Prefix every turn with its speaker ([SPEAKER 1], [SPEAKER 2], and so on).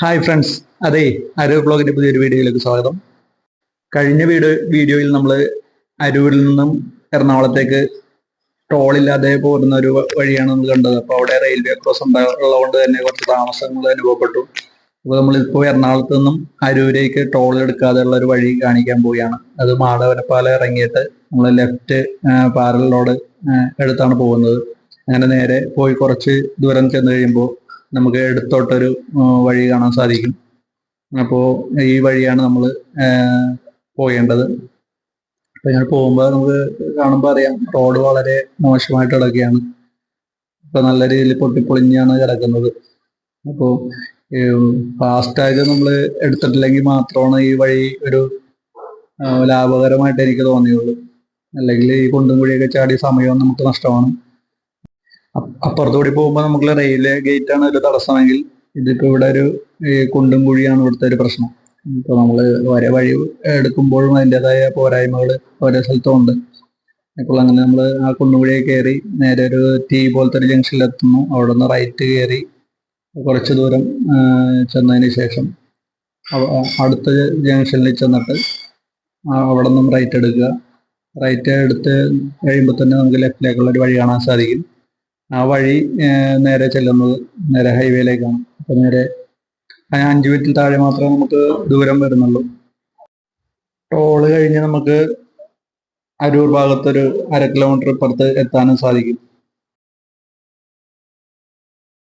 [SPEAKER 1] Hi friends അതെ അരൂർ ബ്ലോഗിന്റെ പുതിയൊരു വീഡിയോയിലേക്ക് സ്വാഗതം. കഴിഞ്ഞ വീഡിയോ വീഡിയോയിൽ നമ്മൾ അരൂരിൽ നിന്നും എറണാകുളത്തേക്ക് ടോളില്ലാതെ പോകുന്ന ഒരു വഴിയാണ് നമ്മൾ കണ്ടത്. അപ്പോൾ അവിടെ റെയിൽവേ ക്രോസ് ഉള്ളതുകൊണ്ട് തന്നെ കുറച്ച് താമസങ്ങൾ അനുഭവപ്പെട്ടു. അപ്പോൾ നമ്മളിപ്പോൾ എറണാകുളത്ത് നിന്നും അരൂരേക്ക് ടോൾ എടുക്കാതെയുള്ള ഒരു വഴി കാണിക്കാൻ പോവുകയാണ്. അത് മാടവനപ്പാലം ഇറങ്ങിയിട്ട് നമ്മൾ ലെഫ്റ്റ് പാരലോട് എടുത്താണ് പോകുന്നത്. അങ്ങനെ നേരെ പോയി കുറച്ച് ദൂരം ചെന്ന് കഴിയുമ്പോൾ നമുക്ക് എടുത്തോട്ടൊരു വഴി കാണാൻ സാധിക്കും. അപ്പോൾ ഈ വഴിയാണ് നമ്മൾ പോകേണ്ടത് അപ്പം ഞാൻ പോകുമ്പോൾ നമുക്ക് കാണുമ്പോൾ അറിയാം റോഡ് വളരെ മോശമായിട്ട് കിടക്കുകയാണ്. ഇപ്പം നല്ല രീതിയിൽ പൊട്ടിപ്പൊളിഞ്ഞാണ് കിടക്കുന്നത്. അപ്പോൾ ഫാസ്ടാഗ് നമ്മൾ എടുത്തിട്ടില്ലെങ്കിൽ മാത്രമാണ് ഈ വഴി ഒരു ലാഭകരമായിട്ട് എനിക്ക് തോന്നിയുള്ളൂ. അല്ലെങ്കിൽ ഈ കുണ്ടും കുഴിയൊക്കെ ചാടി സമയവും നമുക്ക് നഷ്ടമാണ്. അപ്പുറത്തുകൂടി പോകുമ്പോൾ നമുക്ക് റെയിൽവേ ഗേറ്റ് ആണ് ഒരു തടസ്സമെങ്കിൽ ഇതിപ്പോ ഇവിടെ ഒരു കുണ്ടും കുഴിയാണ് ഇവിടുത്തെ ഒരു പ്രശ്നം. ഇപ്പൊ നമ്മൾ ഒരേ വഴി എടുക്കുമ്പോഴും അതിന്റെതായ പോരായ്മകൾ ഓരോ സ്ഥലത്തും ഉണ്ട്. ഇപ്പോൾ അങ്ങനെ നമ്മൾ ആ കുന്നുകുഴിയെ കയറി നേരെ ഒരു ടീ പോലത്തെ ഒരു ജംഗ്ഷനിൽ എത്തുന്നു. അവിടെ നിന്ന് റൈറ്റ് കയറി കുറച്ച് ദൂരം ചെന്നതിന് ശേഷം അടുത്ത ജംഗ്ഷനിൽ ചെന്നിട്ട് അവിടെ നിന്നും റൈറ്റ് എടുക്കുക. റൈറ്റ് എടുത്ത് കഴിയുമ്പോൾ തന്നെ നമുക്ക് ലെഫ്റ്റിലേക്കുള്ള ഒരു വഴി കാണാൻ സാധിക്കും. ആ വഴി നേരെ ചെല്ലുന്നത് നേരെ ഹൈവേയിലേക്കാണ്. അപ്പൊ നേരെ അഞ്ചു മിനിറ്റിൽ താഴെ മാത്രമേ നമുക്ക് ദൂരം വരുന്നുള്ളൂ. ടോൾ കഴിഞ്ഞ് നമുക്ക് അരൂർ ഭാഗത്തൊരു അര കിലോമീറ്റർ ഇപ്പുറത്ത് എത്താനും സാധിക്കും.